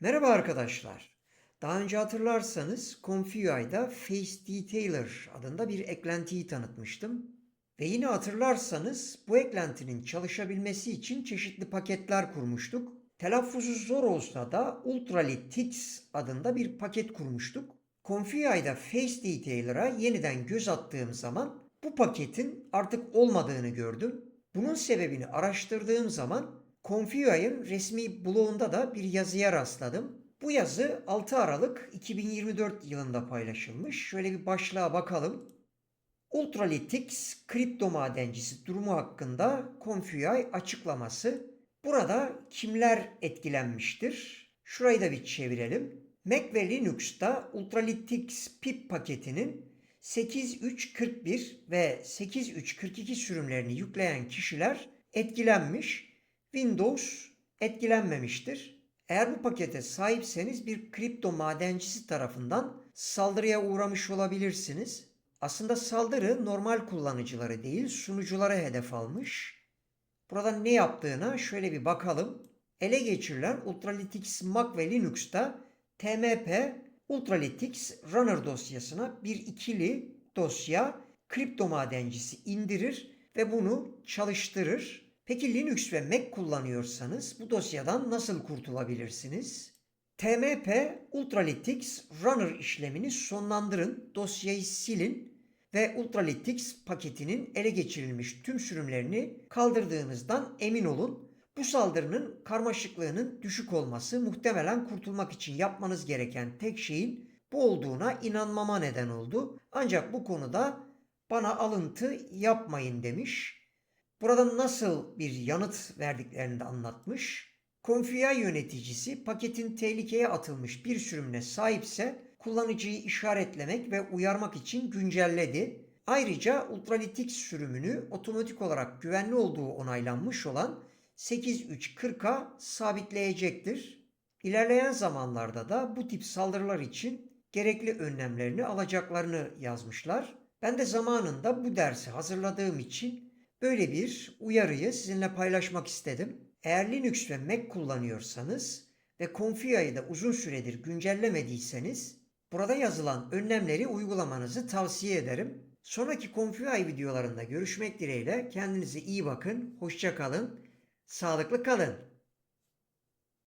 Merhaba arkadaşlar. Daha önce hatırlarsanız ConfigUI'da Face Detailer adında bir eklentiyi tanıtmıştım. Ve yine hatırlarsanız bu eklentinin çalışabilmesi için çeşitli paketler kurmuştuk. Telaffuzu zor olsa da UltraLitX adında bir paket kurmuştuk. ConfigUI'da Face Detailer'a yeniden göz attığım zaman bu paketin artık olmadığını gördüm. Bunun sebebini araştırdığım zaman ConfigUI'ın resmi blogunda da bir yazıya rastladım. Bu yazı 6 Aralık 2024 yılında paylaşılmış. Şöyle bir başlığa bakalım. Ultralytics kripto madencisi durumu hakkında ConfigUI açıklaması. Burada kimler etkilenmiştir? Şurayı da bir çevirelim. Mac ve Linux'ta Ultralytics pip paketinin 8341 ve 8342 sürümlerini yükleyen kişiler etkilenmiş. Windows etkilenmemiştir. Eğer bu pakete sahipseniz bir kripto madencisi tarafından saldırıya uğramış olabilirsiniz. Aslında saldırı normal kullanıcıları değil sunuculara hedef almış. Burada ne yaptığına şöyle bir bakalım. Ele geçirilen Ultralytics Mac ve Linux'ta tmp Ultralytics Runner dosyasına bir ikili dosya kripto madencisi indirir ve bunu çalıştırır. Peki Linux ve Mac kullanıyorsanız bu dosyadan nasıl kurtulabilirsiniz? tmp Ultralytics Runner işlemini sonlandırın, dosyayı silin ve Ultralytics paketinin ele geçirilmiş tüm sürümlerini kaldırdığınızdan emin olun. Bu saldırının karmaşıklığının düşük olması muhtemelen kurtulmak için yapmanız gereken tek şeyin bu olduğuna inanmama neden oldu. Ancak bu konuda bana alıntı yapmayın demiş. Burada nasıl bir yanıt verdiklerini de anlatmış. Config yöneticisi paketin tehlikeye atılmış bir sürümüne sahipse kullanıcıyı işaretlemek ve uyarmak için güncelledi. Ayrıca Ultralytics sürümünü otomatik olarak güvenli olduğu onaylanmış olan 8340'a sabitleyecektir. İlerleyen zamanlarda da bu tip saldırılar için gerekli önlemlerini alacaklarını yazmışlar. Ben de zamanında bu dersi hazırladığım için böyle bir uyarıyı sizinle paylaşmak istedim. Eğer Linux ve Mac kullanıyorsanız ve Config'ı da uzun süredir güncellemediyseniz burada yazılan önlemleri uygulamanızı tavsiye ederim. Sonraki Config videolarında görüşmek dileğiyle kendinize iyi bakın, hoşça kalın, sağlıklı kalın.